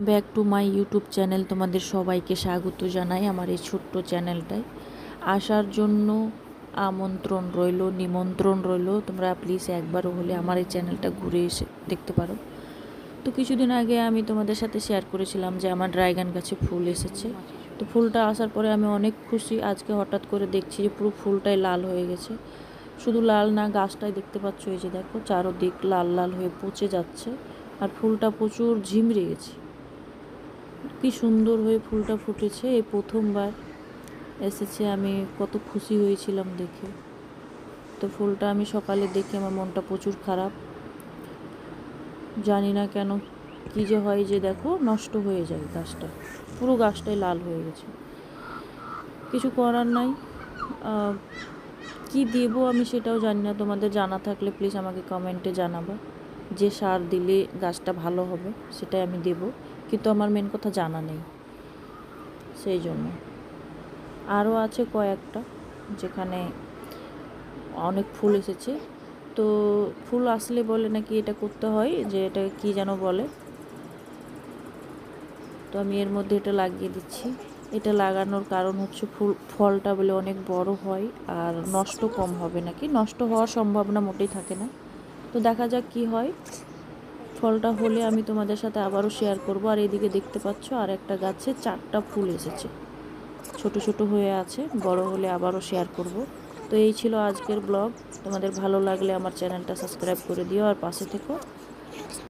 Back to my YouTube channel তোমাদের সবাইকে স্বাগত জানাই আমার এই ছোট্ট চ্যানেলটায়। আসার জন্য আমন্ত্রণ রইল, নিমন্ত্রণ রইল। তোমরা প্লিজ একবারও হলে আমার এই চ্যানেলটা ঘুরে এসে দেখতে পারো। তো কিছুদিন আগে আমি তোমাদের সাথে শেয়ার করেছিলাম যে আমার ড্রাইগান গাছে ফুল এসেছে। তো ফুলটা আসার পরে আমি অনেক খুশি। আজকে হঠাৎ করে দেখছি যে পুরো ফুলটাই লাল হয়ে গেছে। শুধু লাল না, গাছটাই দেখতে পাচ্ছ এই যে দেখো, চারোদিক লাল লাল হয়ে পচে যাচ্ছে। আর ফুলটা প্রচুর ঝিমড়ে গেছে। কি সুন্দর হয়ে ফুলটা ফুটেছে। এই প্রথমবার এসেছে, আমি কত খুশি হয়েছিলাম দেখে। তো ফুলটা আমি সকালে দেখে আমার মনটা প্রচুর খারাপ। জানি না কেন কি যে হয় যে দেখো, নষ্ট হয়ে যায় গাছটা। পুরো গাছটাই লাল হয়ে গেছে। কিছু করার নাই। কি দেবো আমি সেটাও জানি না। তোমাদের জানা থাকলে প্লিজ আমাকে কমেন্টে জানাবা। যে সার দিলে গাছটা ভালো হবে, সেটাই আমি দেব। কিন্তু আমার মেন কথা জানা নেই। সেই জন্য। আরও আছে কয়েকটা যেখানে অনেক ফুল এসেছে। তো ফুল আসলে বলে নাকি এটা করতে হয় যে এটা কি যেন বলে। তো আমি এর মধ্যে এটা লাগিয়ে দিচ্ছি। এটা লাগানোর কারণ হচ্ছে ফুল, ফলটা বলে অনেক বড় হয় আর নষ্ট কম হবে নাকি? নষ্ট হওয়ার সম্ভাবনা মোটেই থাকে না। তো দেখা যাক কি হয়। ফলটা হলে আমি তোমাদের সাথে আবারও শেয়ার করব। আর এদিকে দেখতে পাচ্ছ, আর একটা গাছে চারটা ফুল এসেছে। ছোট ছোট হয়ে আছে, বড় হলে আবারও শেয়ার করব। তো এই ছিল আজকের ব্লগ তোমাদের ভালো লাগলে আমার চ্যানেলটা সাবস্ক্রাইব করে দিও, আর পাশে থেকো।